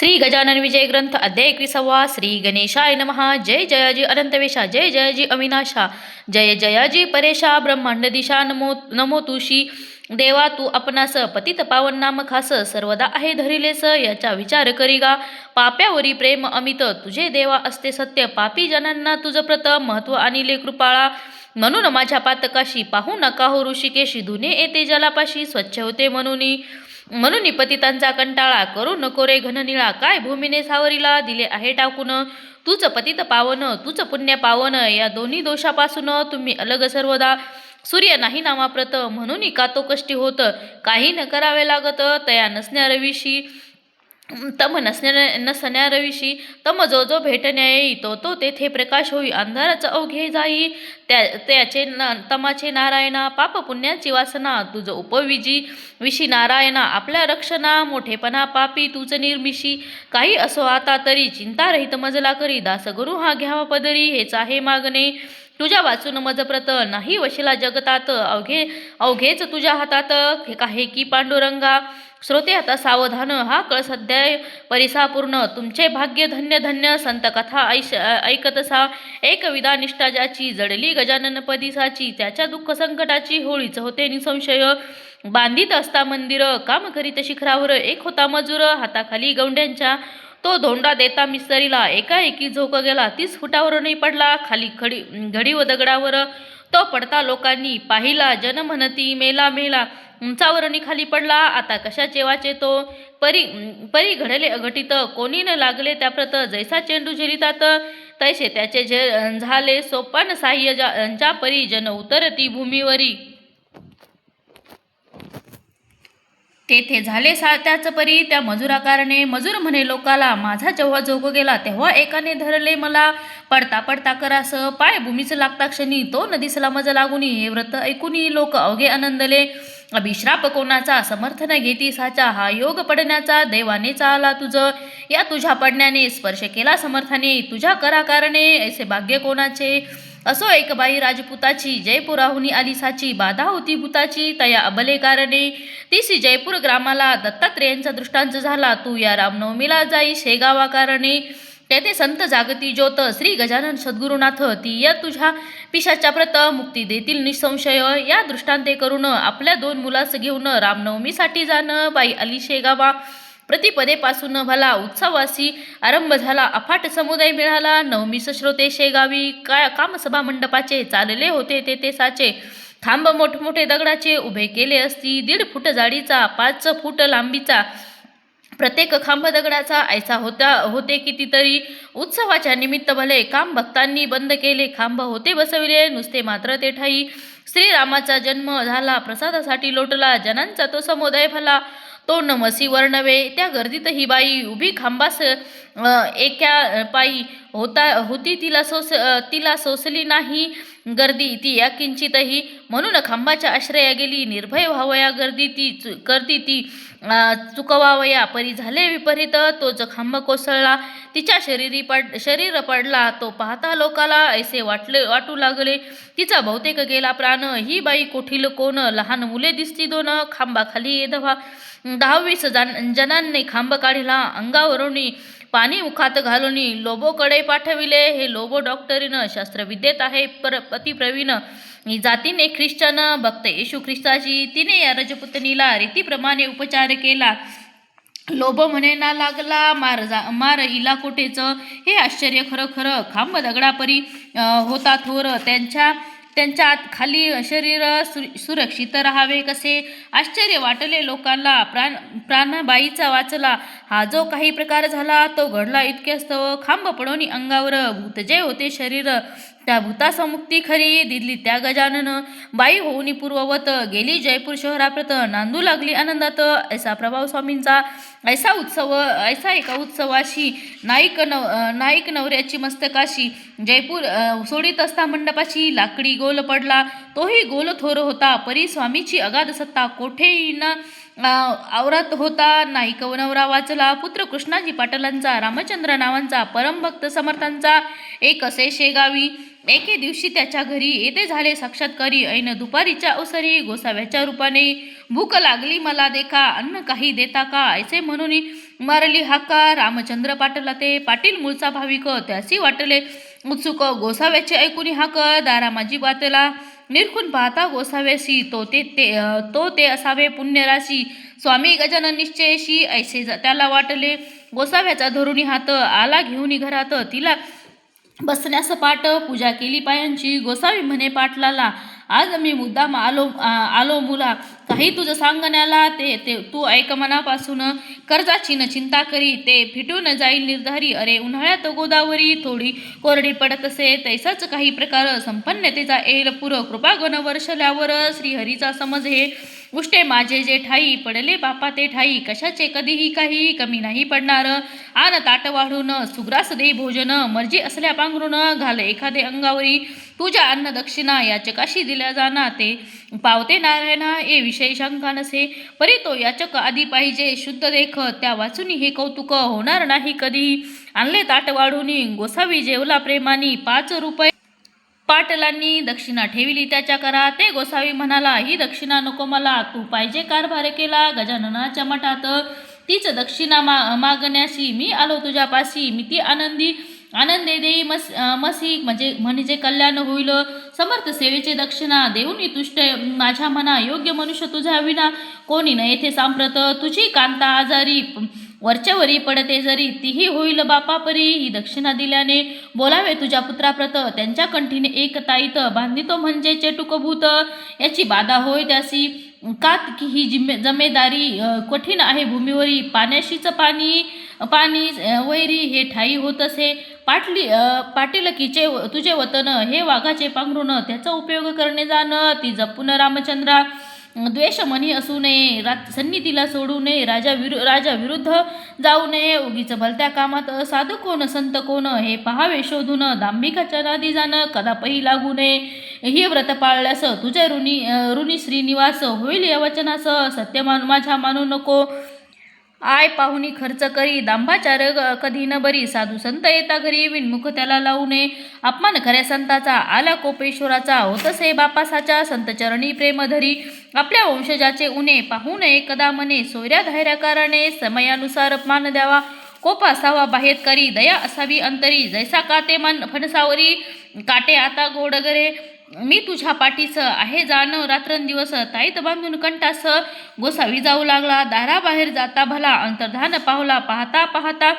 श्री गजानन विजय ग्रंथ अध्याय एकविसावा श्री गणेशाय नमः जय जयाजी अनंतवेशा जय जयाजी अविनाशा जय जयाजी परेशा ब्रह्मांड दिशा नमो नमो तुशी देवा तू आपणास पतित पावन नाम खास सर्वदा आहे धरिलेस याचा विचार करी गा. पाप्यावरी प्रेम अमित तुझे देवा असते सत्य पापी जनांना तुझं प्रत महत्त्व आणिले कृपाळा. म्हणून माझ्या पातकाशी पाहू नका हो ऋषिकेशी धुने येते जलापाशी स्वच्छ होते म्हणून. म्हणून पतितांचा कंटाळा करू नको रे घननिळा. काय भूमीने सावरीला दिले आहे टाकून? तूच पतित पावन तूच पुण्य पावन. या दोन्ही दोषापासून तुम्ही अलग सर्वदा. सूर्य नाही नामाप्रत म्हणून का तो कष्टी होत. काही न करावे लागत तया नसण्या रविशी. तम नसण्या नसण्या रविशी तम जो जो भेटण्या येतो तो तो तेथे प्रकाश होई अंधाराचा अवघे जाई. त्या त्याचे न तमाचे नारायणा पाप पुण्याची वासना तुझं उपविजी विशी नारायणा आपल्या रक्षणा मोठेपणा पापी तुझ निर्मिशी काही असो आता तरी चिंता रहित मजला करी दासगुरु हा घ्यावा पदरी हेच आहे मागणे. तुझ्या वाचून मजप्रत नाही वशिला जगतात अवघे अवघेच तुझ्या हातात. हे काही की पांडुरंगा? श्रोते आता सावधान हा कळ सध्या परिसापूर्ण. तुमचे भाग्य धन्य धन्य संत कथा ऐश ऐकतसा एक विदा निष्ठा ज्याची जडली गजानन पदिसाची त्याच्या दुःख संकटाची होळीच होते निसंशय. बांधित असता मंदिर काम करीत शिखरावर एक होता मजूर हाताखाली गौंड्यांच्या. तो धोंडा देता मिस्तरीला एकाएकी झोक गेला तीस फुटावरूनही पडला खाली खडी घडी व दगडावर. तो पडता लोकांनी पाहिला जन म्हणती मेला मेला. उंचावरणी खाली पडला आता कशाचे वाचे तो? परी परी घडले अघटित कोणी न लागले त्याप्रत जैसा चेंडू झेलितात. तैसे त्याचे झे झाले सोपान साह्य ज्या ज्या परी जन उतरती भूमीवरी. तेथे झाले सा त्याच परी. त्या मजुराकारणे मजूर म्हणे लोकाला माझा जेव्हा जोग गेला तेव्हा एकाने धरले मला. पडता पडता करास पाय भूमीच लागता क्षणी. तो नदीसला मज लागुनी. हे व्रत ऐकुनी लोक अवघे आनंदले. अभिश्राप कोणाचा? समर्थन घेती साचा. हा योग पडण्याचा देवाने आला तुझं. या तुझ्या पडण्याने स्पर्श केला समर्थाने. तुझ्या कराकारणे ऐसे भाग्य कोणाचे? असो एक बाई राजपुताची जयपुराहुनी आली साची बाधा होती भूताची तया अबले कारणे. तिसी जयपूर ग्रामाला दत्तात्रेयांचा दृष्टांत झाला तू या रामनवमीला जाई शेगावा कारणे. तेथे संत जागती ज्योत श्री गजानन सद्गुरुनाथ ती या तुझ्या पिशाच्या प्रत मुक्ती देतील निसंशय. या दृष्टांते करून आपल्या दोन मुलास घेऊन रामनवमीसाठी जाणं बाई अली शेगावा प्रतिपदेपासून भला उत्सवासी आरंभ झाला. अफाट समुदाय मिळाला. नवमी श्रोते शेगावी काय कामसभा मंडपाचे चालले होते ते ते साचे. थांब मोठमोठे दगडाचे उभे केले असती. दीड फूट जाडीचा पाच फूट लांबीचा. प्रत्येक खांब दगडाचा ऐसा होता होते कितीतरी. उत्सवाच्या निमित्त भले काम भक्तांनी बंद केले खांब होते बसविले नुसते मात्र ते ठाई. श्रीरामाचा जन्म झाला प्रसादासाठी लोटला जनांचा तो समुदाय भला तो नमसी वर्णवे त्या गर्दीत ही बाई उभी खांबास एका पायी होता होती तिला सोस तिला सोसली नाही गर्दी. ती या किंचितही म्हणून खांबाच्या आश्रया गेली. निर्भय व्हावया गर्दी ती चु गर्दी ती चुकवावया. परी झाले विपरीत तोच खांब कोसळला तिच्या शरीरी पड शरीर पडला तो पाहता लोकाला ऐसे वाटले वाटू लागले. तिचा बहुतेक गेला प्राण. ही बाई कोठील कोण? लहान मुले दिसती दोन. खांबाखाली येधवा दहावीस जण जणांनी खांब काढिला. अंगावरून पाणी मुखात घालून लोबोकडे पाठविले. हे लोबो डॉक्टरीनं शास्त्रविद्येत आहे. पर प्रवीण जातीने ख्रिश्चन भक्त येशू ख्रिस्ताची. तिने या रजपुतनीला रीतीप्रमाणे उपचार केला. लोभ म्हणे ना लागला मार जा मार इला कोटेचं हे आश्चर्य खरं खरं. खांब दगडापरी होता थोर. त्यांच्या त्यांच्या आत खाली शरीर सु सुरक्षित राहावे कसे? आश्चर्य वाटले लोकांना. प्राण प्राणबाईचा वाचला. हा जो काही प्रकार झाला तो घडला इतकेस्तव खांब पडोनी अंगावर. भूतजय होते शरीर त्या भूतासमुक्ती खरी दिली त्या गजानन. बाई होऊनी पूर्ववत गेली जयपूर शहराप्रत नांदू लागली आनंदात. ऐसा प्रभाव स्वामींचा ऐसा उत्सव ऐसा एका उत्सवाशी नाईक नव नाईक नवऱ्याची मस्तकाशी. जयपूर सोडित असता मंडपाशी लाकडी गोल पडला. तोही गोल थोर होता परी स्वामीची अगाध सत्ता कोठेही न आवरात होता नाही कवनवरा वाचला पुत्र कृष्णाजी पाटलांचा रामचंद्र नावांचा परमभक्त समर्थांचा एक असे शेगावी. एके दिवशी त्याच्या घरी येते झाले साक्षात्कारी. ऐन दुपारीच्या अवसरी गोसाव्याच्या रूपाने भूक लागली मला देखा अन्न काही देता का? ऐसे म्हणून मारली हाका. रामचंद्र पाटला ते पाटील मूळचा भाविक त्यासी वाटले. उत्सुक गोसाव्याचे ऐकून हाक दारा माझी बातला. निरखून पाहता गोसाव्याशी तो ते ते तो ते असावे पुण्यराशी. स्वामी गजानन निश्चयशी ऐसे ज- त्याला वाटले. गोसाव्याचा धरुणी हात आला घेऊन घरात. तिला बसण्यास पाट पूजा केली पायांची. गोसावी म्हणे पाटलाला आज मी मुद्दाम आलो आलो मुला. काही तुझं सांगण्याला ते ते तू ऐक मनापासून. कर्जाची न चिंता करी ते फिटून जाईल निर्धारी. अरे उन्हाळ्यात गोदावरी थोडी कोरडी पडत असे. तैसाच काही प्रकार संपन्नतेचा येईल पुर. कृपागण वर्षल्यावर श्रीहरीचा समज हे. उष्टे माझे जे ठाई पडले बापा ते ठाई. कशाचे कधीही काही कमी नाही पडणार. आन ताट वाढून सुग्रास दे भोजन मर्जी असल्या पांघरून घाल एखादे अंगावरी. तुझ्या अन्न दक्षिणा याचकाशी दिल्या जाणार ते. पावते नारायणा ए विषयी शंका नसे. परी तो याचक आधी पाहिजे शुद्ध देख त्या वाचून हे कौतुक होणार नाही कधी. आणले ताट वाढून गोसावी जेवला प्रेमानी पाच रुपये पाटलांनी दक्षिणा ठेविली त्याच्या करा ते गोसावी म्हणाला ही दक्षिणा नको मला. तू पाहिजे कारभार केला गजाननाच्या मठात. तीच दक्षिणा मा मागण्याशी मी आलो तुझ्यापाशी. मी ती आनंदी आनंदे देई मस मसी म्हणजे म्हणजे कल्याण होईल. समर्थ सेवेचे दक्षिणा देऊनी तुष्ट माझ्या मना. योग्य मनुष्य तुझ्या विना कोणी न येथे सांप्रत. तुझी कांता आजारी वरच्यावरी पडते जरी तीही होईल बापापरी. ही दक्षिणा दिल्याने बोलावे तुझ्या पुत्राप्रत. त्यांच्या कंठीने एक ताईत बांधितो म्हणजे चेटुकभूत. याची बाधा होय त्यासी. का की ही जिम्मे जमेदारी कठीण आहे भूमीवरी. पाण्याशीच पाणी पाणी वैरी हे ठाई होत असे पाटली पाटीलकीचे तुझे वतन हे वाघाचे पांघरून त्याचा उपयोग करणे जाण ती जपून रामचंद्रा. द्वेष मनी असू नये रा सन्निधीला सोडू नये राजा विरु राजा विरुद्ध जाऊ नये उगीच भलत्या कामात साधू कोण संत कोण हे पहावे शोधून दांभिकाच्या नादी जाणं कदापही लागू नये. हे व्रत पाळल्यास तुझ्या ऋणी ऋणी श्रीनिवास होईल या वचनास सत्य मान माझ्या मानू नको. आय पाहुणी खर्च करी दांभाचार कधी न बरी. साधू संत येता घरी विनमुख त्याला लावू नये. अपमान खऱ्या संताचा आला कोपेश्वराचा. होतसे बापासाच्या संत चरणी प्रेम धरी. आपल्या वंशजाचे उणे पाहू नये कदा मने. सोयऱ्या धायऱ्या कारणे समयानुसार मान द्यावा. कोप असावा बाहेरकरी दया असावी अंतरी. जैसा काटे मन फणसावरी. काटे आता गोडगरे. मी तुझ्या पाठीचं आहे जाण. रात्रंदिवस ताईत बांधून कंटास गोसावी जाऊ लागला. दाराबाहेर जाता भला अंतर्धान पावला पाहता पाहता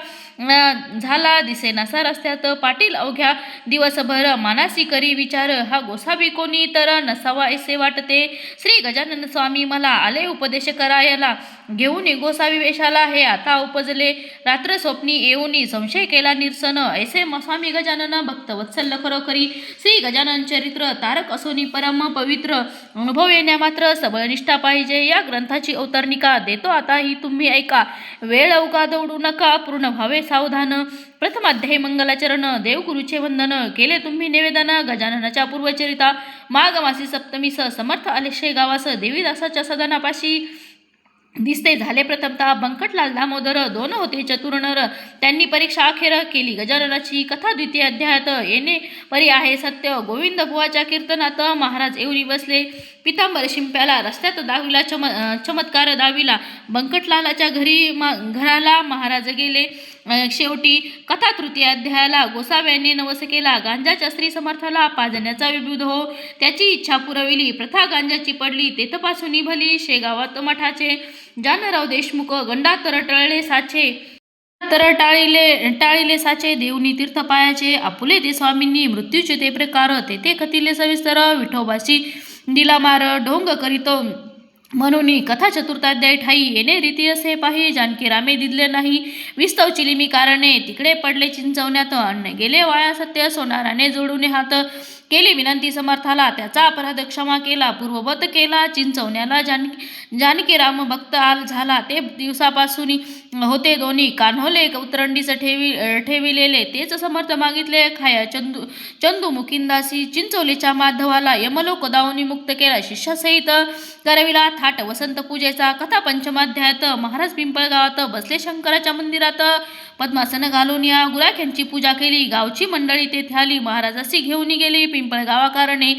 झाला दिसेनासा रस्त्यात. पाटील अवघ्या दिवसभर मानासी करी विचार. हा गोसावी कोणी तर नसावा ऐसे वाटते. श्री गजानन स्वामी मला आले उपदेश करायला. घेऊन गोसावी वेशाला हे आता उपजले. रात्र स्वप्नी येऊनी संशय केला निरसन. ऐसे म स्वामी गजानन भक्त वत्सल खरोखरी. श्री गजानन चरित्र तारक असोनी परम पवित्र. अनुभव येण्या मात्र सबळ निष्ठा पाहिजे. या ग्रंथाची अवतरणिका देतो आता ही तुम्ही ऐका. वेळ अवका दौडू नका. पूर्ण भावे व्हावे सावधान प्रथमाध्यायी मंगलाचरण देवगुरुचे वंदन. केले तुम्ही निवेदन गजाननाच्या पूर्वचरिता. माघमासी सप्तमीस समर्थ आले गावास देवीदासाच्या सदनापाशी. दिसते झाले प्रथमतः बंकटलाल दामोदर दोन होते चतुर्णर. त्यांनी परीक्षा अखेर केली गजाननाची कथा द्वितीय अध्यायात. येणे परी आहे सत्य गोविंद बुवाच्या कीर्तनात. महाराज एवरी बसले. पितांबर शिंप्याला रस्त्यात दाविला चम चमत्कार दाविला. बंकटलालाच्या घरी मा घराला महाराज गेले. शेवटी कथा तृतीय अध्यायाला गोसाव्याने नवस केला. गांजाच्या स्त्री समर्थाला पाजण्याचा विबुध हो. त्याची इच्छा पुरविली. प्रथा गांजाची पडली. तेथपासून भली शेगावात मठाचे जानराव देशमुख गंडा तरटळले साचे. तर टाळीले टाळीले साचे. देवनी तीर्थ पायाचे आपुले ते स्वामींनी मृत्यूचे ते प्रकार. तेथे कथिले सविस्तर विठोबाशी दिला मार ढोंग करीतो म्हणून कथा चतुर्थाध्याय ठाई येणे रीती असे पाही जानकी रामे दिदले नाही. विस्तव चिलिमी कारणे तिकडे पडले चिंचवण्यात अन्न गेले वाया सत्य सोनाराने जोडून हात. केली विनंती समर्थाला. त्याचा अपराध क्षमा केला. पूर्ववत केला. चिंचवण्याला जानकी जानकी राम भक्त आल झाला. ते दिवसापासून होते दोन्ही. कान्होले उतरंडीच ठेवी ठेविलेले. तेच समर्थ मागितले. खाया चंदू चंदू मुकिंदासी चिंचोलीच्या माधवाला यमलोक दावनी मुक्त केला. शिष्यासहित करविला. थाट वसंत पूजेचा कथा पंचमाध्यायात महाराज पिंपळगावात बसले शंकराच्या मंदिरात. पद्मासन घालून या गुराख्यांची पूजा केली. गावची मंडळी तेथे आली. महाराजासी घेऊन गेली पिंपळ गावाकारणे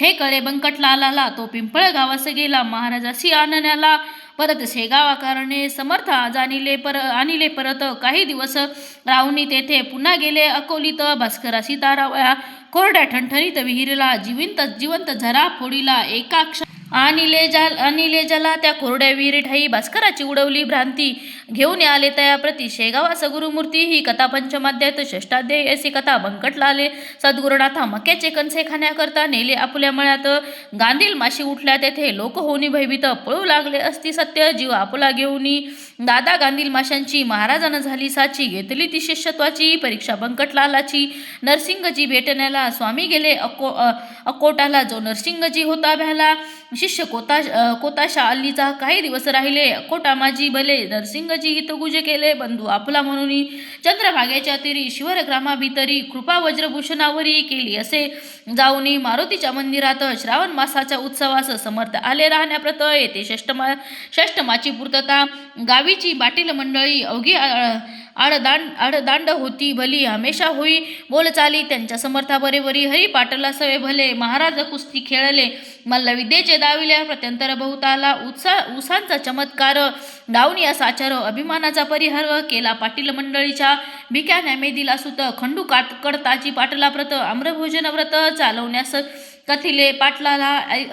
हे करे बंकटला आला तो पिंपळ गावास गेला. महाराजासी आणण्याला परत शेगावाकारणे समर्थ जाणिले पर आणिले परत. काही दिवस राहुनी तेथे पुन्हा गेले. अकोलीत भास्करा सीतारावया कोरड्या ठणठणीत विहिरीला जिवंत जिवंत झरा फोडीला. एकाक्ष आणिले जाल आणिले जला त्या कोरड्या विहिरी ठाई भास्कराची उडवली भ्रांती. घेऊन आले तया शेगावा शेगावास गुरुमूर्ती. ही कथा पंचमाध्यात षष्टाध्याय अशी कथा बंकटला आले सद्गुरुनाथा मक्याचे कणसे खाण्याकरता नेले आपुल्या मळ्यात. गांधील माशी उठल्या तेथे लोक होऊनी भयभीत पळू लागले असती सत्य. जीव आपुला घेऊनी. दादा गांधील माशांची महाराजानं झाली साची. घेतली ती शिष्यत्वाची. परीक्षा बंकटलालाची. नरसिंगजी भेटण्याला स्वामी गेले. अको अकोटाला जो नरसिंगजी होता भ्याला. शिष्य कोता कोताशा अल्लीचा काही दिवस राहिले. अकोटा माझी भले नरसिंगजी हितगुज केले बंधू. आपला म्हणून चंद्रभागेच्या तिरी शिवर भितरी कृपा वज्रभूषणावरी केली असे जाऊनी मारुतीच्या मंदिरात श्रावण मासाच्या उत्सवास समर्थ आले राहण्याप्रत येते षष्टमा षष्टमाची पूर्तता गावीची बाटील मंडळी अवघी आडदांड आडदांड होती भली हमेशा होई बोलचाली त्यांच्या समर्था बरेबरी हरी पाटला सवे भले महाराज कुस्ती खेळले मल्लविद्येचे दाविल्या प्रत्यंतर बहुताला उत्सा उसांचा चमत्कार डावणी या साचार अभिमानाचा परिहार केला पाटील मंडळीच्या भिक्या नॅमे दिला सुत खंडू काट कडताची पाटला व्रत आम्रभोजन व्रत चालवण्यास कथिले पाटलाला ऐ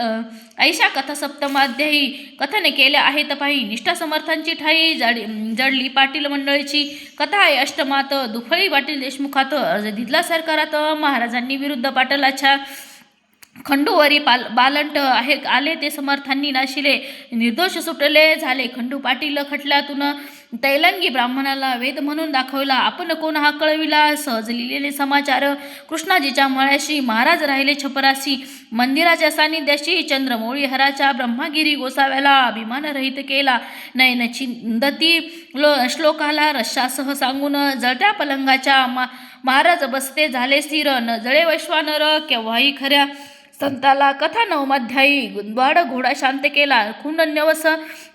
ऐशा कथा सप्तमाध्यायी कथने केल्या आहेत पाही निष्ठा समर्थांची ठाई जड जडली पाटील मंडळीची कथा आहे. अष्टमात दुफळी पाटील देशमुखात अर्ज सरकारात महाराजांनी विरुद्ध पाटलाच्या खंडूवरी पाल बालंट आहे आले ते समर्थांनी नाशिले. निर्दोष सुटले झाले. खंडू पाटील खटल्यातून तैलंगी ब्राह्मणाला वेद म्हणून दाखवला. आपण कोण हा कळविला? सहज लिहिलेले समाचार. कृष्णाजीच्या मळ्याशी महाराज राहिले छपराशी मंदिराच्या सानिध्याशी चंद्रमोळी हराच्या ब्रह्मागिरी गोसाव्याला अभिमान रहित केला. नयन चिंदती लो श्लोकाला रश्शासह सांगून जळत्या पलंगाच्या मा महाराज बसते झाले स्थिर. न जळे वैश्वानर केव्हाही खऱ्या संताला कथा नवमाध्यायी द्वाड घोडा शांत केला खून नवस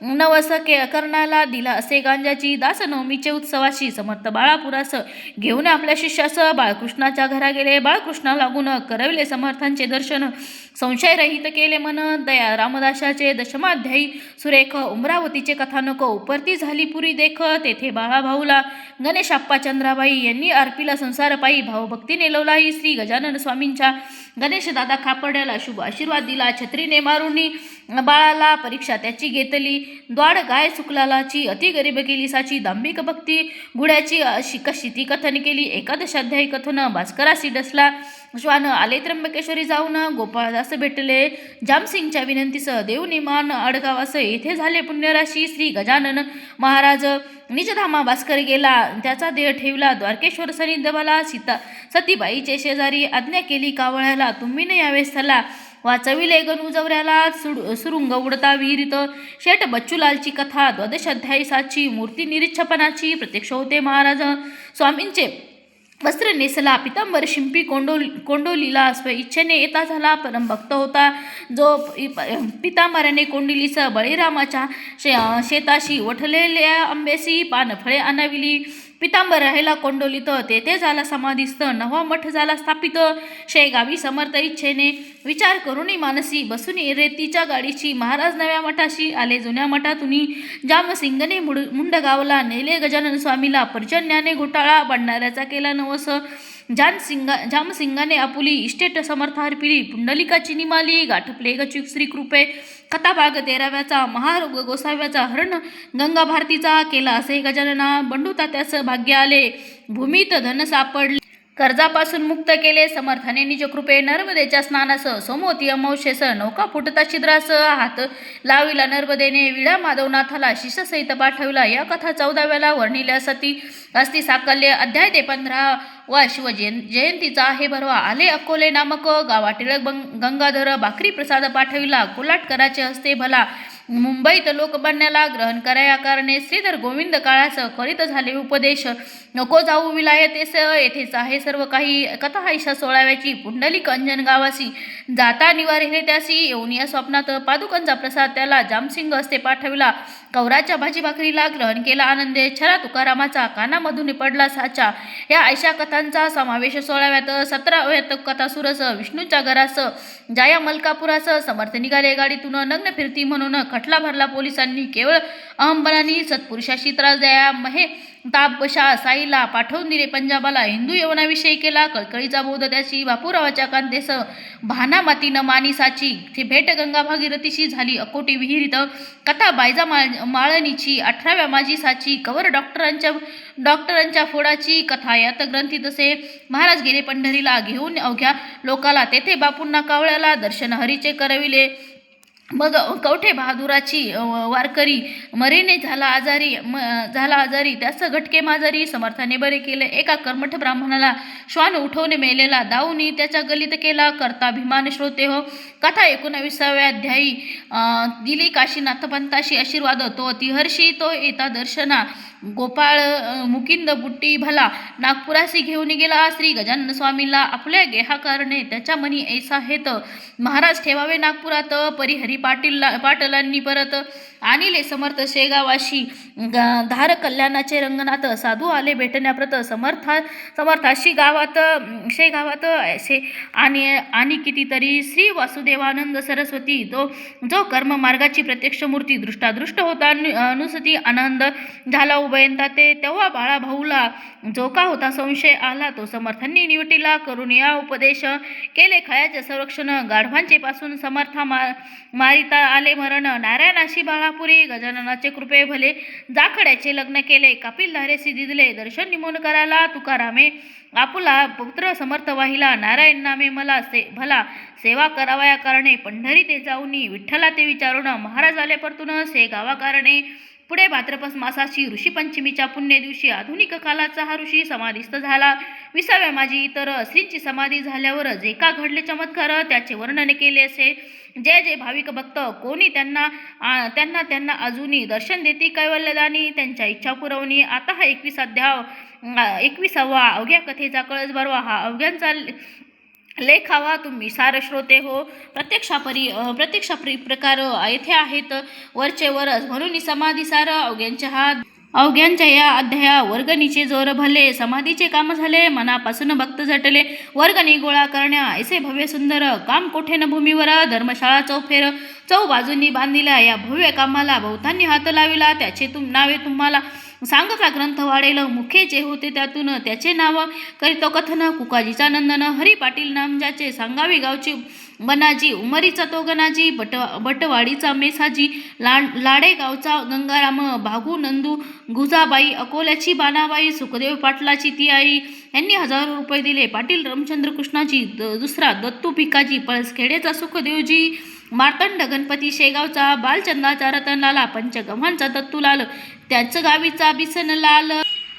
नवस के कर्णाला दिला असे गांजाची दासनवमीचे उत्सवाशी समर्थ बाळापुरास घेऊन आपल्या शिष्यास बाळकृष्णाच्या घरा गेले. बाळकृष्णा लागून करविले समर्थांचे दर्शन. संशयरहित केले मन दया रामदासाचे दशमाध्यायी सुरेख उमरावतीचे कथानक उपरती झाली पुरी देख तेथे बाळाभाऊला गणेशाप्पा चंद्राबाई यांनी अर्पिला संसार पायी भावभक्तीने लवलाही श्री गजानन स्वामींच्या गणेशदादा खापर्ड्याला शुभ आशीर्वाद दिला. छत्रीने मारुणी बाळाला परीक्षा त्याची घेतली. द्वाड गाय सुकलालाची अति गरीब केली साची दांभिक भक्ती गुड्याची अशी कशी ती कथन केली? एकादशाध्यायी कथन भास्करासी डसला. श्वान आले त्र्यंबकेश्वरी जाऊन गोपाळदास भेटले. जामसिंगच्या विनंतीसह देवनिमान अडगावास येथे झाले पुण्यराशी श्री गजानन महाराज. निजधामा भास्कर गेला. त्याचा देह ठेवला. द्वारकेश्वर सनिधवाला सीता सतीबाईचे शेजारी आज्ञा केली कावळ्याला तुम्ही न यावे स्थला वाचविले गणुजवऱ्याला सुड सुरुंग उडता विहिरीत शेठ बच्चूलालची कथा द्वादश अध्यायी साची मूर्ती निरीच्छपनाची प्रत्यक्ष होते महाराज. स्वामींचे वस्त्र नेसला पितांबर शिंपी कोंडोल कोंडोलीला स्व इच्छेने येता झाला. परम भक्त होता. जो पितांबराने कोंडिलीस बळीरामाच्या शे शेताशी वठलेल्या आंबेसी पानफळे आणविली. पितांबर राहिला कोंडोलीत तेथे झाला समाधीस्थ नवा मठ झाला स्थापित. शेगावी समर्थ इच्छेने विचार करूनही मानसी बसून रेतीच्या गाडीची महाराज नव्या मठाशी आले. जुन्या मठातून जामसिंगने मुड मुंडगावला नेले. गजानन स्वामीला पर्जन्याने घोटाळा बांधणाऱ्याचा केला नवस. जान सिंगा जामसिंगाने आपुली इस्टेट समर्थ अर्पिली पुंडलिकाची निमाली गाठपले गची श्री कृपे कथाभाग तेराव्याचा महारोग गोसाव्याचा हरण गंगा भारतीचा केला असे गजानना बंडू तात्यास भाग्य आले भूमीत धन सापडले कर्जापासून मुक्त केले. समर्थाने निज कृपे नर्मदेच्या स्नानास सोमवती अमावशेस नौका फुटता छिद्रास हात लाविला. नर्मदेने विडा माधवनाथाला शिशसहित पाठविला. या कथा चौदाव्याला वर्णिल्या सती असती साकल्य अध्याय ते पंधरा वा शिव जयं जयंतीचा आहे भरवा. आले अकोले नामक गावा टिळक बंग गंगाधर बाकरी प्रसाद पाठविला. कोलाटकराचे हस्ते भला मुंबईत लोकबाण्याला ग्रहण कराया कारणे श्रीधर गोविंद काळास करीत झाले उपदेश. नको जाऊ विलायतेस येथेच आहे सर्व काही. कथा आयशा सोळाव्याची पुंडलिक अंजन गावासी. जाता निवारिले त्यासी येऊन या स्वप्नात पादुकांचा प्रसाद त्याला जामसिंग हस्ते पाठविला. कौराच्या भाजी भाकरीला ग्रहण केला आनंदे. छरा तुकारामाचा कानामधून पडला साचा. या आयशा कथांचा समावेश सोळाव्यात सतराव्यात कथा सुरस. विष्णूच्या घरास जाया मलकापुरास समर्थ निघाले. गाडीतून नग्न फिरती म्हणून खटला भरला पोलिसांनी. केवळ अहमपणाने सत्पुरुषाशी त्रास द्या. महे तापशा साईला पाठवून दिले. पंजाबाला हिंदू यवनाविषयी केला. कळकळीचा बोध त्याची. बापूरावाच्या कांतेस भाना मातीनं मानिसाची. ती भेट गंगा भागीरथीशी झाली. अकोटी विहिरीत कथा बायजा माळ माळणीची. अठराव्या माजीसाची कवर डॉक्टरांच्या डॉक्टरांच्या फोडाची कथा. यात ग्रंथी तसे महाराज गेले पंढरीला. घेऊन अवघ्या लोकाला तेथे बापूंना कावळ्याला दर्शन हरीचे करविले. मग कवठे बहादुराची वारकरी मरेने झाला आजारी म झाला आजारी त्यास घटके माजारी समर्थाने बरे केले. एका कर्मठ ब्राह्मणाला श्वान उठवणे मेलेला दाऊनी त्याच्या गलित केला. करता भीमान श्रोते हो. कथा एकोणाविसाव्या अध्यायी दिली काशीनाथ पंताशी आशीर्वाद. तो अतिहर्षी तो येता दर्शना. गोपाळ मुकिंद बुट्टी भला नागपुरासी घेऊन गेला श्री गजानन स्वामीला आपल्या गेहाकारणे त्याच्या मनी ऐसा हेत. महाराज ठेवावे नागपुरात. परिहरी पाटील पाटलांनी परत. आणिले समर्थ शेगावाशी ग- धार कल्याणाचे रंगनाथ साधू आले भेटण्याप्रत समर्था समर्थाशी गावात शेगावात शे आणि आणि कितीतरी श्री वासुदेवानंद सरस्वती तो जो कर्म मार्गाची प्रत्यक्ष मूर्ती दृष्टादृष्ट होता अनुसती आनंद झाला उभयंता ते तेव्हा बाळा भाऊला जो का होता संशय आला तो समर्थांनी निवटीला करून या उपदेश केले. खयाचे संरक्षण गाढवांचे पासून समर्था मा मारिता आले मरण. नारायणाशी बाळा बाळापुरी गजाननाचे कृपे भले. जाखड्याचे लग्न केले कपिल धारेसी दिदले दर्शन निमोन कराला तुकारामे. आपुला पुत्र समर्थ वाहिला नारायण नामे मला से भला सेवा करावया कारणे. पंढरी ते जाऊनी विठ्ठला ते विचारून महाराज आले परतून से गावा कारणे पुढे भाद्रपद मासाची ऋषीपंचमीच्या पुण्यदिवशी पुण्य दिवशी आधुनिक कालाचा हा ऋषी समाधीस्थ झाला. विसाव्या माझी इतर श्रींची समाधी झाल्यावर जे का घडले चमत्कार त्याचे वर्णन केले असे. जे जे भाविक भक्त कोणी त्यांना त्यांना त्यांना अजूनही दर्शन देती कैवल्यदानी? त्यांच्या इच्छा पुरवणी. आता हा एकवीस अध्याव आ, एकविसावा अवघ्या कथेचा कळस भरवा हा अवघ्यांचा लेखावा तुम्ही सार श्रोते हो. प्रत्यक्षापरी प्रत्यक्षापरी प्रकार येथे आहेत. वरचे वरच म्हणून समाधी सार अवघ्यांच्या हा अवघ्यांच्या या अध्याया वर्गणीचे जोर भले. समाधीचे काम झाले मनापासून भक्त झटले. वर्गणी गोळा करण्या ऐसे भव्य सुंदर काम कोठे न भूमीवर? धर्मशाळा चौफेर चौ बाजूंनी बांधिल्या या भव्य कामाला बहुतांनी हात लाविला. त्याचे तुम नावे तुम्हाला सांगता ग्रंथ वाढेल मुखे जे होते त्यातून त्याचे नाव करीतो कथन कुकाजीचा नंदन हरी पाटील नाम ज्याचे सांगावी गावची बनाजी उमरीचा तो गणाजी बट बटवाडीचा मेसाजी ला लाडेगावचा गंगाराम भागू नंदू गुजाबाई अकोल्याची बानाबाई सुखदेव पाटलाची ती आई यांनी हजारो रुपये दिले. पाटील रामचंद्र कृष्णाजी द- दुसरा दत्तू भिकाजी पळसखेडेचा सुखदेवजी मार्तंड गणपती शेगावचा बालचंदाचा रतनलाला पंचगव्हांचा दत्तूलाल त्यांचं गावीचा बिसनलाल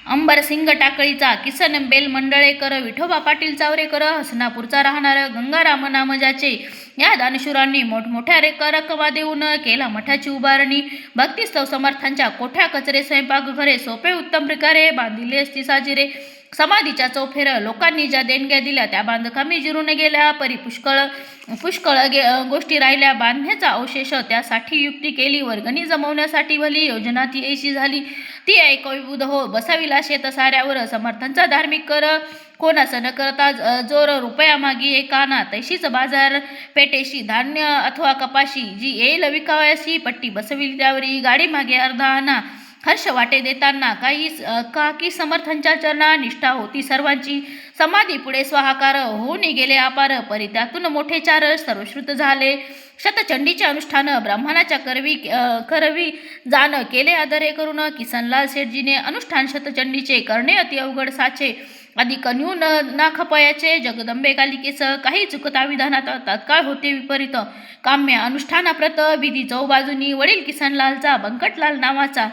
अंबरसिंग टाकळीचा किसन बेल मंडळेकर विठोबा पाटील चावरेकर हसनापूरचा राहणारं गंगाराम नामजाचे. या दानशुरांनी मोठमोठ्या रेखा रकमा देऊन केला मठाची उभारणी. भक्तिस्तव समर्थांच्या कोठ्या कचरे स्वयंपाकघरे सोपे उत्तम प्रकारे बांधिले असती साजिरे. समाधीच्या चौफेर लोकांनी ज्या देणग्या दिल्या त्या बांधकामी जिरून गेल्या परी पुष्कळ पुष्कळ गे गोष्टी राहिल्या. बांधण्याचा अवशेष त्यासाठी युक्ती केली. वर्गणी जमवण्यासाठी भली योजना ती ऐशी झाली. ती ऐकविबुध हो. बसाविला शेत साऱ्यावर समर्थांचा धार्मिक कर. कोणाचं न करता जोर रुपया मागी एकाना तैशीच बाजार पेटेशी. धान्य अथवा कपाशी. जी येईल विकावयाशी. पट्टी बसविली त्यावरी. गाडी मागे अर्धा आणा हर्ष वाटे देताना काही काकी का की समर्थांच्या चरणा निष्ठा होती सर्वांची. समाधी पुढे स्वाहाकार होऊन गेले अपार परी त्यातून मोठे चार सर्वश्रुत झाले. शतचंडीचे अनुष्ठान ब्राह्मणाच्या करवी करवी जाण केले आदरे करून किसनलाल शेठजीने अनुष्ठान शतचंडीचे करणे अति अवघड साचे. अधिक न्यून ना खपयाचे जगदंबे कालिकेस काही चुकता विधानात तात्काळ होते विपरीत. काम्य अनुष्ठानाप्रत विधी चौबाजूनी वडील किसनलालचा बंकटलाल नावाचा.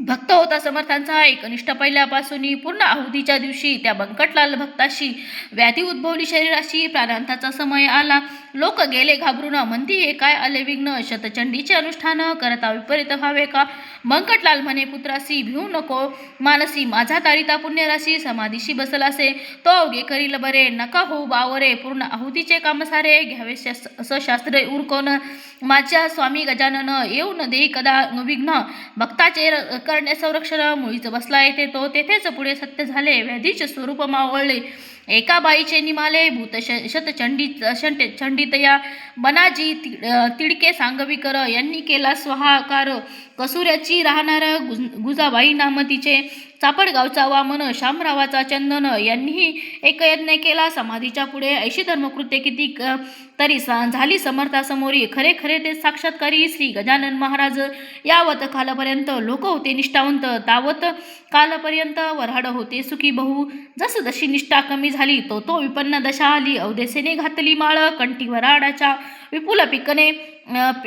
भक्त होता समर्थांचा एकनिष्ठ पहिल्यापासून पूर्ण आहुतीच्या दिवशी त्या बंकटलाल भक्ताशी व्याधी उद्भवली शरीराशी. प्राणांताचा समय आला. लोक गेले घाबरून. म्हणती हे काय आले विघ्न? शतचंडीचे अनुष्ठान करता विपरीत व्हावे का बंकटलाल म्हणे पुत्रासी भिऊ नको. मानसी माझा तारिता पुण्यराशी समाधीशी बसलासे. तो अवघे करील बरे. नका हो बावरे. पूर्ण आहुतीचे काम सारे घ्यावे असं शास्त्र उरकोन. माझ्या स्वामी गजानन येऊ न देई कदा विघ्न? भक्ताचे र- करणे संरक्षण मुळीच बसला येते. तो तेथेच पुढे सत्य झाले. व्याधीचे स्वरूप मावळले. एका बाईचे निमाले भूत श शतचंडी शंट छंडितया बनाजी ति तिडके सांगवीकर यांनी केला स्वहाकार. कसुऱ्याची राहणार गुज गुजाबाई नाम तिचे. चापडगावचा वामन शामरावाचा चंदन यांनीही एक यज्ञ केला. समाधीच्या पुढे ऐशी धर्मकृत्य किती क- तरी सा झाली समर्थासमोरी खरे खरे ते साक्षात्कारी श्री गजानन महाराज. यावत कालपर्यंत लोक होते निष्ठावंत. तावत कालपर्यंत वऱ्हाड होते सुखी बहु. जस जशी निष्ठा कमी झाली तो तो विपन्न दशा आली. अवदेसेने घातली माळ कंठी वराडाच्या विपुल पिकने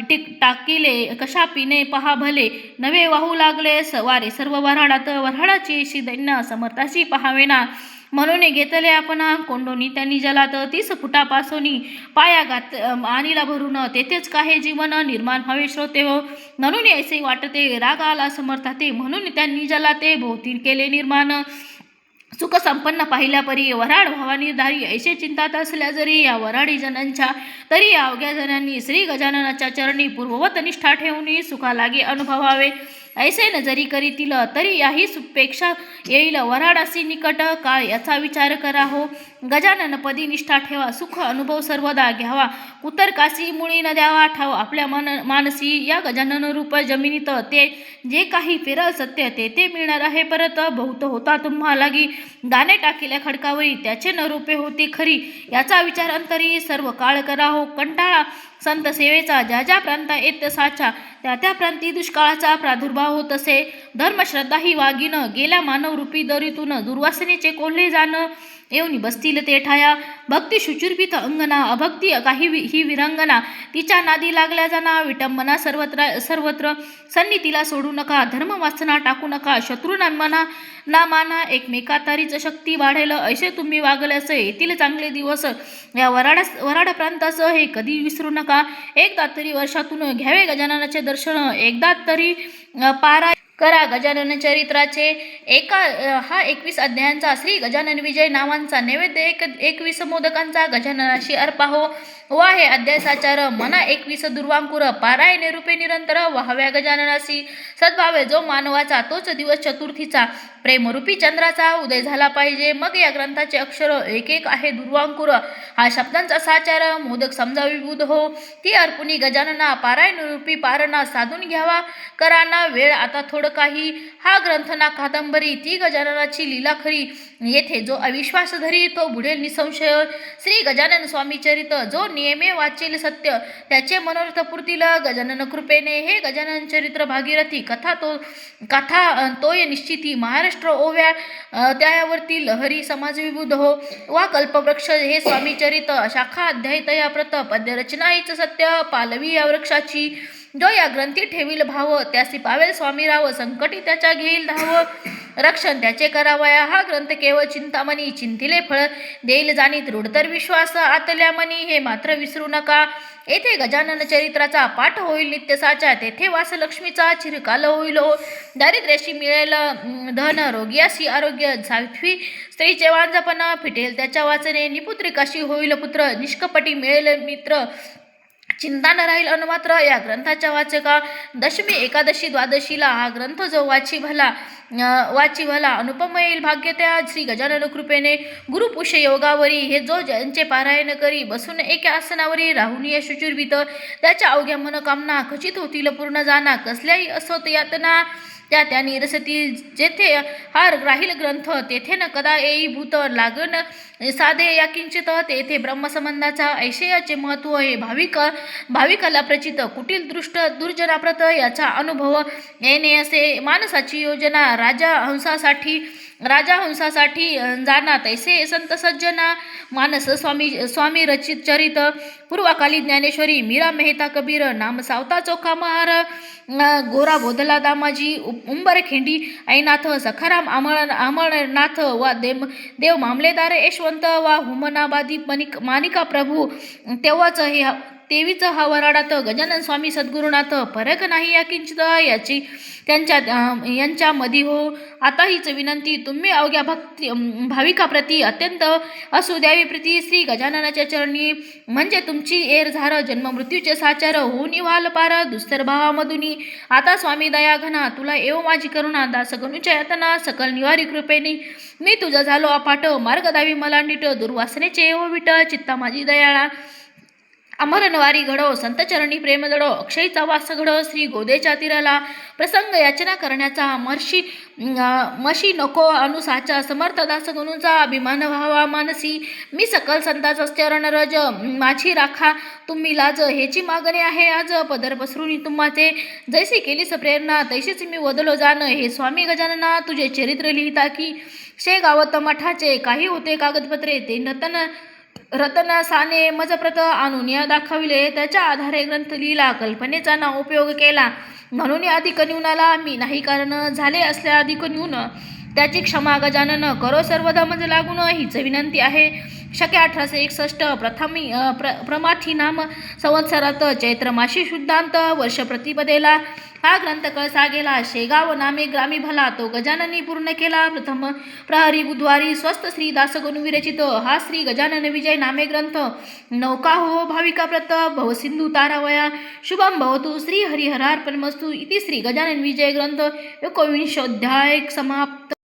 टिक टाकिले कशा पिणे पहा भले. नवे वाहू लागले स वारे सर्व वऱ्हाडात. वऱ्हाडाची अशी दैन्य समर्थाशी पहावेना. म्हणून घेतले आपण कोंडोनी. त्यांनी जलात तीस फुटापासून पाया घात आणीला भरून तेथेच काही जीवन निर्माण व्हावे श्रोते हो. म्हणून ऐसे वाटते राग आला समर्थाते म्हणून त्यांनी जला ते भोवती केले निर्माण. सुख संपन्न पाहिल्या परी वराड भावानी धारी ऐसे चिंतात असल्या जरी या वराडी जनांच्या तरी या अवघ्या जणांनी श्री गजाननाच्या चरणी पूर्ववत निष्ठा ठेवून सुखालागी अनुभवावे. ऐसे न जरी करीतील तरी याही सुपेक्षा येईल. वराडासी निकट काळ याचा विचार करा हो गजानन पदी निष्ठा ठेवा. सुख अनुभव सर्वदा घ्यावा. उतरकासी मुळी न द्यावा ठाव. आपल्या मन मानसी या गजानन रूप जमिनीत. ते जे काही फिरल सत्य ते ते मिळणार आहे. परत बहुत होता तुम्हाला लागी. दाणे टाकिल्या खडकावरी. त्याचे न रूपे होती खरी. याचा विचार अंतरी सर्व काळ करा हो कंटाळा संत सेवेचा. ज्या ज्या प्रांता येत साचा. त्या त्या प्रांती दुष्काळाचा प्रादुर्भाव होत असे धर्मश्रद्धा ही वागिनं गेल्या मानवरूपी दरीतून दुर्वासनेचे कोल्हे जाणं येऊन बसतील ते ठाया भक्ती शुचिर्पित अंगना अभक्ती काही वि- ही विरंगना तिच्या नादी लागल्या जाना विटंबना सर्वत्र सर्वत्र सन्नितीला सोडू नका धर्म वासना टाकू नका शत्रूंना मना ना माना एकमेका तारीच शक्ती वाढेल ऐसे तुम्ही वागल्यास येतील चांगले दिवस या वराडा वराड प्रांतासह हे कधी विसरू नका एकदा तरी वर्षातून घ्यावे गजाननाचे दर्शन एकदा तरी पारा करा. गजानन चरित्राचे एका हा एकवीस अध्यायांचा श्री गजानन विजय नावांचा नैवेद्य एक एकवीस मोदकांचा गजाननाशी अर्पा हो. वाहे अध्यासाचार हे मना एकवीस दुर्वांकुर पारायणे रूपे निरंतर व्हाव्या गजाननासी. सद्भावे जो मानवाचा तोच दिवस चतुर्थीचा. प्रेमरूपी चंद्राचा उदय झाला पाहिजे. मग या ग्रंथाचे अक्षर एक एक आहे दुर्वांकुर. हा शब्दांचा साचार मोदक समजावी बुध हो. ती अर्पुणी गजानना पाराय रूपी पारणा साधून घ्यावा कराना. वेळ आता थोडं काही. हा ग्रंथ ना कादंबरी ती गजाननाची लीला खरी. येथे जो अविश्वास धरी तो बुडेल निसंशय. श्री गजानन स्वामी चरित जो नियमे वाचेल सत्य. त्याचे मनोरथपूर्तीला गजानन कृपेने हे गजानन चरित्र भागीरथी. कथा तो कथा तोय निश्चिती. महाराष्ट्र ओव्या त्यावरती लहरी समाजविबुध हो. वा कल्पवृक्ष हे स्वामी चरित. शाखा अध्यायतया प्रत. पद्य सत्य. पालवी या वृक्षाची जो या ग्रंथी ठेवील भाव त्यासी पावेल स्वामी राव संकटी त्याच्या घेईल धाव. रक्षण त्याचे करावया हा ग्रंथ केवळ चिंतामणी चिंतिले फळ. देईल जाणी दृढ तर विश्वास आतल्या मनी हे मात्र विसरू नका. येथे गजानन चरित्राचा पाठ होईल नित्यसाचा तेथे वास लक्ष्मीचा चिरकाल होईल हो. दारिद्र्याशी मिळेल धन रोगियाशी आरोग्य साध्वी स्त्रीचे वांजपणा फिटेल त्याच्या वाचने निपुत्रिकाशी होईल पुत्र निष्कपटी मिळेल मित्र. चिंता न राहील अनुमात्र या ग्रंथाच्या वाचका. दशमी एकादशी द्वादशीला हा ग्रंथ जो वाची भला वाची भला अनुपम येईल भाग्य त्या श्री गजानन कृपेने. गुरुपुष्य योगावरी हे जो ज्यांचे पारायण करी बसून एका आसनावरी राहून या शुचिर्भित. त्याच्या अवघ्या मनोकामना खचित होतील पूर्ण जाना कसल्याही असोत यातना. त्या त्या निरसतील जेथे हा राहील ग्रंथ तेथे न कदा येई भूत लागण साधे. या किंचित तेथे ब्रह्मसंबंधाचा ऐशयाचे महत्त्व हे भाविक भाविकाला प्रचित. कुटील दृष्ट दुर्जनाप्रत याचा अनुभव येणे असे माणसाची योजना. राजा हंसासाठी राजा हंसासाठी जाना तैसे संत सज्जना मानस स्वामी स्वामी रचित चरित पूर्वाकाली ज्ञानेश्वरी मीरा मेहता कबीर नाम सावता चोखा महार गोरा बोधला दामाजी उंबर खिंडी ऐनाथ सखाराम आमळ आमळनाथ वा देव देव मामलेदार यशवंत वा हुमनाबादी मनिक मानिका प्रभू तेव्हाच हे देवीचं हा वराडात गजानन स्वामी सद्गुरुनाथ फरक नाही या किंचित याची त्यांच्या यांच्या मधी हो. आता हीच विनंती तुम्ही अवघ्या भक्ती भाविकाप्रती अत्यंत असू द्यावी प्रीती. श्री गजाननाच्या चरणी म्हणजे तुमची एर झार जन्म मृत्यूचे साचार होऊन व्हाल पार दुस्तर भावामधुनी आता स्वामी दया घना तुला एव माझी करुणा दास गणूच्या यातना सकल निवारी कृपेने. मी तुझं झालो अपाट मार्ग दावी मला नीट दुर्वासनेचे एव विट चित्ता माझी दयाळा. अमरनवारी घडो संतचरणी प्रेम जडो अक्षयचा वास घडो श्री गोदेच्या तीराला प्रसंग याचना करण्याचा मर्षी मशी नको अनुसाचा समर्थ दास अभिमान व्हावा मानसी. मी सकल संताच चरण रज माझी राखा तुम्ही लाज ह्याची मागणी आहे आज. पदर पसरून तुम्हाचे जैसे केलीस प्रेरणा तैसेच मी वदलो जाण. हे स्वामी गजानना तुझे चरित्र लिहिता की शे गावत मठाचे काही होते कागदपत्रे ते नतन रतन साने मजप्रत आणून या दाखविले. त्याच्या आधारे ग्रंथ लिहिला कल्पनेचा ना उपयोग केला. म्हणून या अधिक न्यूनाला मी नाही कारण झाले असल्या अधिक न्यून त्याची क्षमा गजानन करो सर्वदा मज लागून हीच विनंती आहे. शके अठराशे एकसष्ट प्रथमी प्र प्रमाथी नाम संवत्सरात चैत्र माशी शुद्धांत वर्ष प्रतिपदेला. हा ग्रंथ कळसा गेला शेगाव नामे ग्रामी भला तो गजाननी पूर्ण केला. प्रथम प्रहरी बुधवारी स्वस्त श्री दासगुण विरचित हा श्री गजानन विजय नामे ग्रंथ. नौका हो भाविका प्रत भवसिंधू तारावया. शुभम भवतु श्री हरिहरार्पणमस्तु इति श्री गजानन विजय ग्रंथ. एकोविंशोध्याय समाप्त.